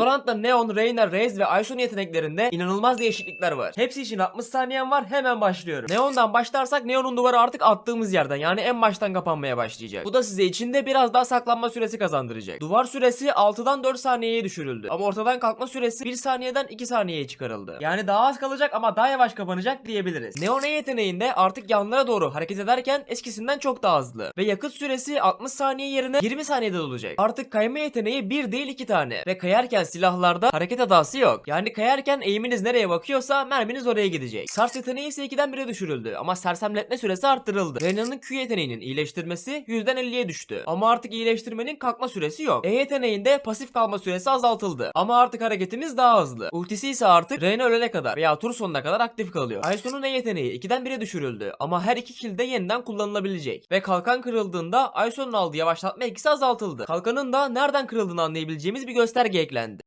Valorant'ta Neon, Reyna, Raze ve Aisun yeteneklerinde inanılmaz değişiklikler var. Hepsi için 60 saniyen var hemen başlıyorum. Neon'dan başlarsak Neon'un duvarı artık attığımız yerden yani en baştan kapanmaya başlayacak. Bu da size içinde biraz daha saklanma süresi kazandıracak. Duvar süresi 6'dan 4 saniyeye düşürüldü. Ama ortadan kalkma süresi 1 saniyeden 2 saniyeye çıkarıldı. Yani daha az kalacak ama daha yavaş kapanacak diyebiliriz. Neon E yeteneğinde artık yanlara doğru hareket ederken eskisinden çok daha hızlı. Ve yakıt süresi 60 saniye yerine 20 saniyede olacak. Artık kayma yeteneği 1 değil 2 tane. Ve kayarken silahlarda hareket hatası yok. Yani kayarken eğiminiz nereye bakıyorsa merminiz oraya gidecek. Sars yeteneği ise 2'den 1'e düşürüldü. Ama sersemletme süresi arttırıldı. Reyna'nın Q yeteneğinin iyileştirmesi 100'den 50'ye düştü. Ama artık iyileştirmenin kalkma süresi yok. E yeteneğinde pasif kalma süresi azaltıldı. Ama artık hareketimiz daha hızlı. Ultisi ise artık Reyna ölene kadar veya tur sonuna kadar aktif kalıyor. Aysun'un E yeteneği 2'den 1'e düşürüldü. Ama her iki kilde yeniden kullanılabilecek. Ve kalkan kırıldığında Aysun'un aldığı yavaşlatma etkisi azaltıldı. Kalkanın da nereden kırıldığını anlayabileceğimiz bir gösterge eklendi.